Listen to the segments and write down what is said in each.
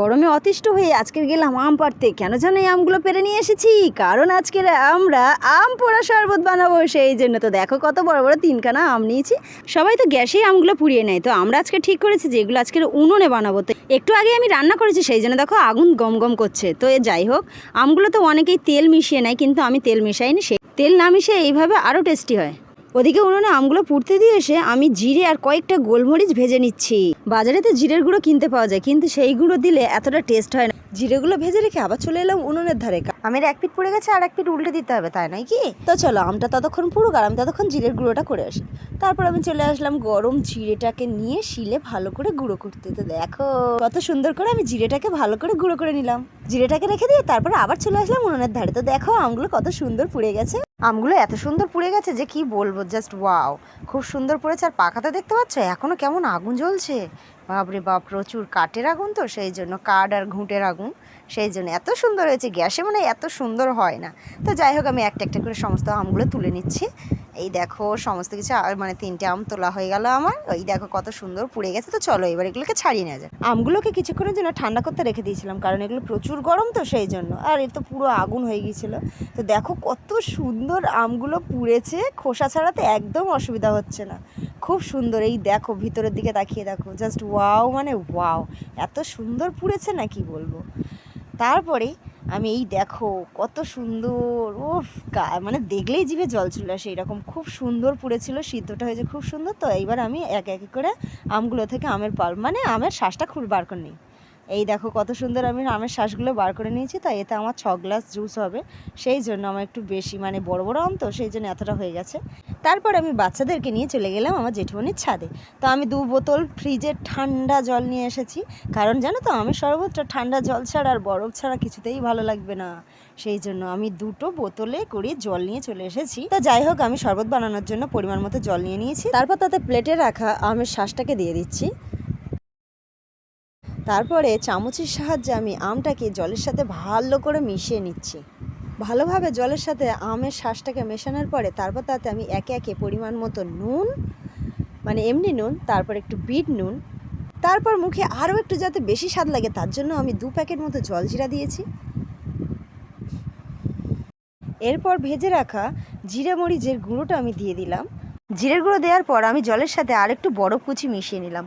গরমে অতিষ্ঠ হয়ে আজকের গেলাম আম পাড়তে। কেন জানো এই আমগুলো পেরে নিয়ে এসেছি? কারণ আজকের আমরা আম পোড়া শরবত বানাবো। সেই জন্য তো দেখো কত বড় বড় তিনখানা আম নিয়েছি। সবাই তো গ্যাসেই আমগুলো পুড়িয়ে নেয়। তো আমরা আজকে ঠিক করেছি যে এগুলো আজকের উনুনে বানাবো। তো একটু আগে আমি রান্না করেছি, সেই জন্য দেখো আগুন গম গম করছে। তো এ যাই হোক, আমগুলো তো অনেকেই তেল মিশিয়ে নেয়, কিন্তু আমি তেল মিশাইনি। সেই তেল না মিশিয়ে এইভাবে আরও টেস্টি হয়। ওদিকে উনুনে আমগুলো পুড়তে দিয়ে এসে আমি জিরে আর কয়েকটা গোলমরিচ ভেজে নিচ্ছি। বাজারে তো জিরের গুঁড়ো কিনতে পাওয়া যায়, কিন্তু সেই গুঁড়ো দিলে এতটা টেস্ট হয় না। জিরেগুলো ভেজে রেখে আবার চলে এলাম উনুনের ধারে। আমের এক পিঠ পড়ে গেছে আর এক পিঠ উল্টে দিতে হবে, তাই নয় কি? তো চলো, আমটা ততক্ষণ পুরুক আর আমি ততক্ষণ জিরের গুঁড়োটা করে আসি। তারপর আমি চলে আসলাম গরম জিরেটাকে নিয়ে শিলে ভালো করে গুঁড়ো করতে। তো দেখো, কত সুন্দর করে আমি জিরেটাকে ভালো করে গুঁড়ো করে নিলাম। জিরেটাকে রেখে দিয়ে তারপর আবার চলে আসলাম উনুনের ধারে। তো দেখো, আমগুলো কত সুন্দর পুড়ে গেছে। আমগুলো এত সুন্দর পুড়ে গেছে যে কি বলব জাস্ট ওয়াও খুব সুন্দর পড়েছে, আর পাখাতে দেখতে পাচ্ছ? এখনও কেমন আগুন জ্বলছে? বাপরে বাপ, প্রচুর কাঠের আগুন তো, সেই জন্য কাঠ আর ঘুঁটের আগুন, সেই জন্য এত সুন্দর হয়েছে, গ্যাসে মানে এত সুন্দর হয় না। তো যাই হোক, আমি একটা একটা করে সমস্ত আমগুলো তুলে নিচ্ছি। এই দেখো সমস্ত কিছু, আর মানে তিনটে আম তোলা হয়ে গেল আমার। ওই দেখো কত সুন্দর পুড়ে গেছে। তো চলো এবার এগুলোকে ছাড়িয়ে নেওয়া যায় আমগুলোকে কিছুক্ষণের জন্য ঠান্ডা করতে রেখে দিয়েছিলাম, কারণ এগুলো প্রচুর গরম তো সেই জন্য। আর এর তো পুরো আগুন হয়ে গিয়েছিল। তো দেখো কত সুন্দর আমগুলো পুড়েছে, খোসা ছাড়াতে একদম অসুবিধা হচ্ছে না। খুব সুন্দর, এই দেখো ভিতরের দিকে তাকিয়ে দেখো জাস্ট ওয়াও মানে ওয়াও এত সুন্দর পুড়েছে না কি বলব। তারপরে আমি এই দেখো, কত সুন্দর ও মানে দেখলেই জিভে জল চলে আসে এরকম। খুব সুন্দর পুড়েছিল, সিদ্ধটা হয়েছে খুব সুন্দর, তো এইবার আমি এক এক করে আমগুলো থেকে আমের পাল মানে আমের শ্বাসটা খুব বার করে নিই। এই দেখো, কত সুন্দর আমি আমের শ্বাসগুলো বার করে নিয়েছি তাই এতে আমার ছ গ্লাস জুস হবে। সেই জন্য আমার একটু বেশি মানে বড় বড় আম তো, সেই জন্য এতটা হয়ে গেছে। তারপর আমি বাচ্চাদেরকে নিয়ে চলে গেলাম আমার জেঠুমনির ছাদে। তো আমি দু বোতল ফ্রিজের ঠান্ডা জল নিয়ে এসেছি। কারণ জানো তো, আমি সর্বোচ্চ ঠান্ডা জল ছাড়া আর বরফ ছাড়া কিছুতেই ভালো লাগবে না। সেই জন্য আমি দুটো বোতলে করে জল নিয়ে চলে এসেছি। তো যাই হোক, আমি শরবত বানানোর জন্য পরিমাণ মতো জল নিয়ে নিয়েছি। তারপর তাতে প্লেটে রাখা আমের শ্বাসটাকে দিয়ে দিচ্ছি। তারপরে চামচের সাহায্যে আমি আমটাকে জলের সাথে ভালো করে মিশিয়ে নিচ্ছি। ভালোভাবে জলের সাথে আমের শ্বাসটাকে মেশানোর পরে তারপর তাতে আমি একে একে পরিমাণ মতো নুন মানে এমনি নুন, তারপর একটু বিট নুন। তারপর মুখে আরও একটু যাতে বেশি স্বাদ লাগে, তার জন্য আমি দু প্যাকেট মতো জলজিরা দিয়েছি। এরপর ভেজে রাখা জিরে মরিচের গুঁড়োটা আমি দিয়ে দিলাম। জিরের গুঁড়ো দেওয়ার পর আমি জলের সাথে আর একটু বরফ কুচি মিশিয়ে নিলাম।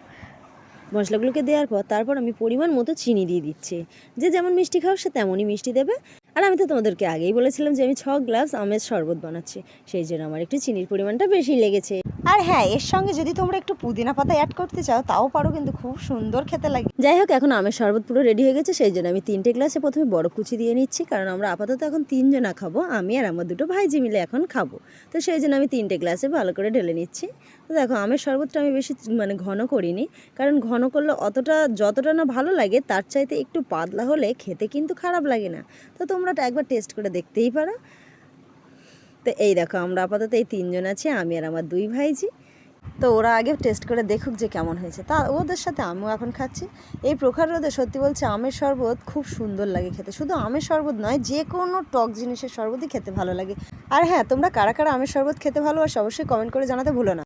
মশলাগুলোকে দেওয়ার পর তারপর আমি পরিমাণ মতো চিনি দিয়ে দিচ্ছি। যে যেমন মিষ্টি খাও সে তেমনই মিষ্টি দেবে। আর আমি তো তোমাদেরকে আগেই বলেছিলাম যে আমি ছ গ্লাস আমের শরবত বানাচ্ছি। সেই জন্য আমার একটু চিনির পরিমাণটা বেশি লেগেছে। আর হ্যাঁ এর সঙ্গে যদি তোমরা একটু পুদিনা পাতা অ্যাড করতে চাও, তাও পারো কিন্তু খুব সুন্দর খেতে লাগে। যাই হোক, এখন আমের শরবত পুরো রেডি হয়ে গেছে, সেই জন্য আমি তিনটে গ্লাসে প্রথমে বড় কুচি দিয়ে নিচ্ছি, কারণ আমরা আপাতত এখন তিনজনা খাব, আমি আর আমার দুটো ভাইজি মিলে এখন খাব। তো সেই জন্য আমি তিনটে গ্লাসে ভালো করে ঢেলে নিচ্ছি। তো দেখো, আমের শরবতটা আমি বেশি মানে ঘন করিনি, কারণ ঘন করলে অতটা যতটা না ভালো লাগে, তার চাইতে একটু পাতলা হলে খেতে কিন্তু খারাপ লাগে না। তো তোমরা একবার টেস্ট করে দেখতেই পারো। তো এই দেখো, আমরা আপাতত এই তিনজন আছি, আমি আর আমার দুই ভাইজি। তো ওরা আগে টেস্ট করে দেখুক যে কেমন হয়েছে। তা ওদের সাথে আমিও এখন খাচ্ছি। এই প্রখার রোদে সত্যি বলছে, আমের শরবত খুব সুন্দর লাগে খেতে। শুধু আমের শরবত নয়, যে কোনো টক জিনিসের শরবতই খেতে ভালো লাগে। আর হ্যাঁ তোমরা কারা কারা আমের শরবত খেতে ভালোবাসো, অবশ্যই কমেন্ট করে জানাতে ভুলো না।